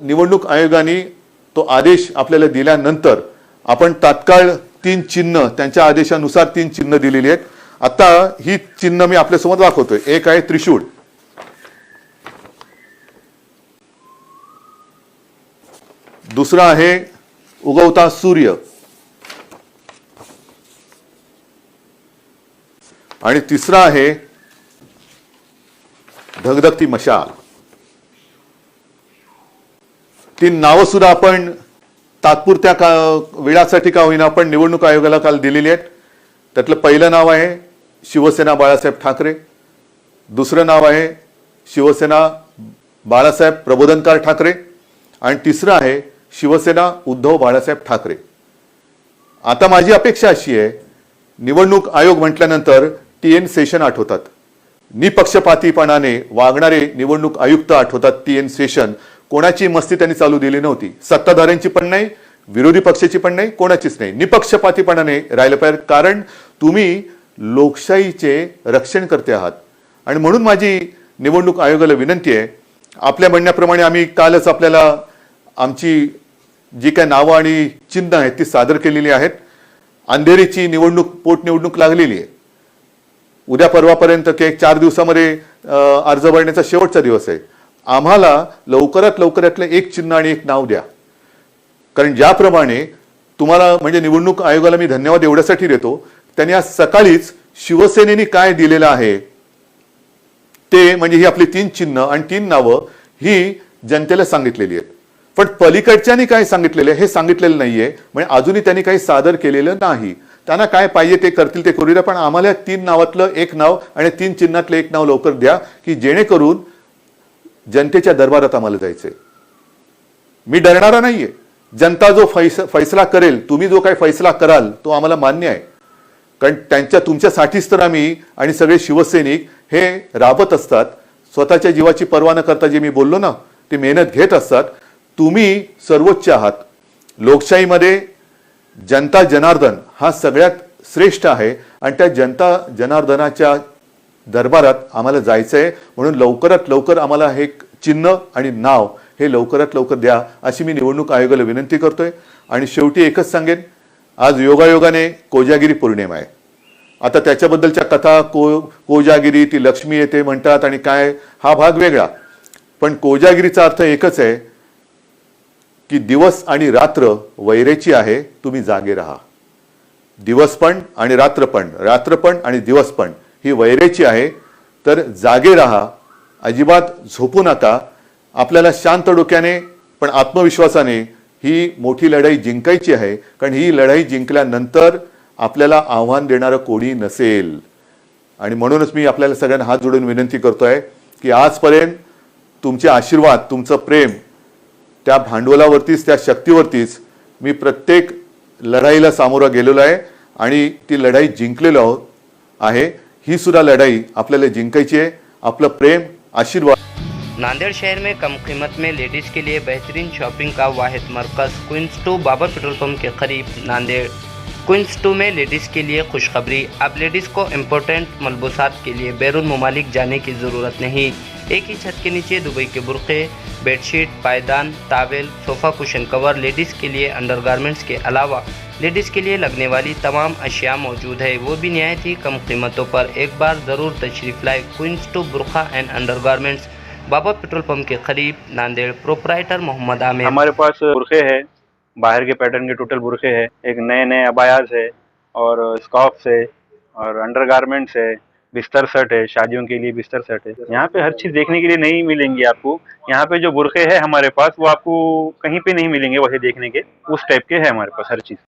निवडणूक आयोगाने तो आदेश आपल्याला दिल्यानंतर आपण तात्काळ तीन चिन्ह त्यांच्या आदेशानुसार तीन चिन्ह दिलेली आहेत. आता ही चिन्ह मी आपल्यासमोर दाखवतोय. एक आहे त्रिशूळ. दुसरा आहे उगवता सूर्य. आणि तिसरा आहे धगधगती मशाल. ती नावं सुद्धा आपण तात्पुरत्या का वेळासाठी का होईना आपण निवडणूक आयोगाला काल दिलेली आहेत. त्यातलं पहिलं नाव आहे शिवसेना बाळासाहेब ठाकरे. दुसरं नाव आहे शिवसेना बाळासाहेब प्रबोधनकार ठाकरे. आणि तिसरं आहे शिवसेना उद्धव बाळासाहेब ठाकरे. आता माझी अपेक्षा अशी आहे निवडणूक आयोग म्हटल्यानंतर टी एन सेशन आठवतात. निपक्षपातीपणाने वागणारे निवडणूक आयुक्त आठवतात टी एन सेशन. कोणाची मस्ती त्यांनी चालू दिली नव्हती. सत्ताधाऱ्यांची पण नाही विरोधी पक्षाची पण नाही कोणाचीच नाही. निपक्षपातीपणाने राहिलं पाहिजे. कारण तुम्ही लोकशाहीचे रक्षण करते आहात. आणि म्हणून माझी निवडणूक आयोगाला विनंती आहे. आपल्या म्हणण्याप्रमाणे आम्ही कालच आपल्याला आमची जी काय नावं आणि चिन्ह आहेत ती सादर केलेली आहेत. अंधेरीची निवडणूक पोटनिवडणूक लागलेली आहे. उद्या परवापर्यंत के एक चार दिवसामध्ये अर्ज भरण्याचा शेवटचा दिवस आहे. आम्हाला लवकरात लवकरातलं एक चिन्ह आणि एक नाव द्या. कारण ज्याप्रमाणे तुम्हाला म्हणजे निवडणूक आयोगाला मी धन्यवाद एवढ्यासाठी देतो त्यांनी आज सकाळीच शिवसेनेने काय दिलेलं आहे ते म्हणजे ही आपली तीन चिन्ह आणि तीन नावं ही जनतेला सांगितलेली आहेत. पण पलीकडच्यानी काय सांगितलेलं आहे हे सांगितलेलं नाहीये म्हणजे अजूनही त्यांनी काही सादर केलेलं नाही. त्यांना काय पाहिजे ते करतील ते करू द्या पण आम्हाला तीन नावातलं एक नाव आणि तीन चिन्हातलं एक नाव लवकर द्या की जेणेकरून जनतेच्या दरबारात आम्हाला जायचंय. मी डरणारा नाहीये. जनता जो फैस फैसला करेल तुम्ही जो काही फैसला कराल तो आम्हाला मान्य आहे. कारण त्यांच्या तुमच्यासाठीच तर आम्ही आणि सगळे शिवसैनिक हे राबत असतात. स्वतःच्या जीवाची पर्वा न करता जे मी बोललो ना ते मेहनत घेत असतात. तुम्ही सर्वोच्च आहात. लोकशाहीमध्ये जनता जनार्दन हा सगळ्यात श्रेष्ठ आहे. आणि त्या जनता जनार्दनाच्या दरबारात आम्हाला जायचं आहे म्हणून लवकरात लवकर आम्हाला हे चिन्ह आणि नाव हे लवकरात लवकर द्या अशी मी निवडणूक आयोगाला विनंती करतोय. आणि शेवटी एकच सांगेन आज योगायोगाने कोजागिरी पौर्णिमा आहे. आता त्याच्याबद्दलच्या कथा को कोजागिरी ती लक्ष्मी येते म्हणतात आणि काय हा भाग वेगळा. पण कोजागिरीचा अर्थ एकच आहे की दिवस आणि रात्र वैरेची आहे तुम्ही जागे राहा. दिवस पण आणि रात्र पण रात्र पण आणि दिवस पण. ही वैरेची आहे तर जागे राहा अजिबात झोपू नका. आपल्याला शांत डोक्याने पण आत्मविश्वासाने ही मोठी लढाई जिंकायची आहे कारण ही लढाई जिंकल्यानंतर आपल्याला आव्हान देणारं कोणी नसेल. आणि म्हणूनच मी आपल्याला सगळ्यांना हात जोडून विनंती करतो आहे की आजपर्यंत तुमचे आशीर्वाद तुमचं प्रेम त्या भांडवलावरतीच त्या शक्तीवरतीच मी प्रत्येक लढाईला सामोरं गेलेलो आहे आणि ती लढाई जिंकलेलो आहे. ही सुद्धा लढाई आपल्याला जिंकायची आहे. आपलं प्रेम आशीर्वाद. नांदेड़ शहर में कम कीमत में लेडीज़ के लिए बेहतरीन शॉपिंग का Wahid Markaz Queens two Babar petrol pump के करीब नांदेड़। क्विंस टू में लेडीज़ के लिए खुशखबरी। अब लेडीज़ को इम्पोर्टेंट मलबूसात के लिए बैरून ममालिक जाने की ज़रूरत नहीं। एक ही छत के नीचे दुबई के बुरक़े बेडशीट, पायदान towel sofa cushion cover ladies के लिए अंडरगारमेंट्स के अलावा लेडीज़ के लिए लगने वाली तमाम अशिया मौजूद है। वो भी नहायत ही कम कीमतों पर। एक बार ज़रूर तशरीफ़ लाए क्विंस टू बुरखा and undergarments Baba petrol pump के करीब नांदेड़ प्रोपराइटर मोहम्मद आमिर। हमारे पास बुरखे है। बाहर के पैटर्न के टोटल बुरखे है। एक नए नए अबायाज है और स्कॉफ्स है और अंडरगारमेंट्स है। बिस्तर सेट है, शादियों के लिए बिस्तर सेट है। यहाँ पे हर चीज़ देखने के लिए नहीं मिलेंगी आपको। यहाँ पे जो बुरखे है हमारे पास, वो आपको कहीं पे नहीं मिलेंगे वैसे देखने के। उस टाइप के है हमारे पास हर चीज़।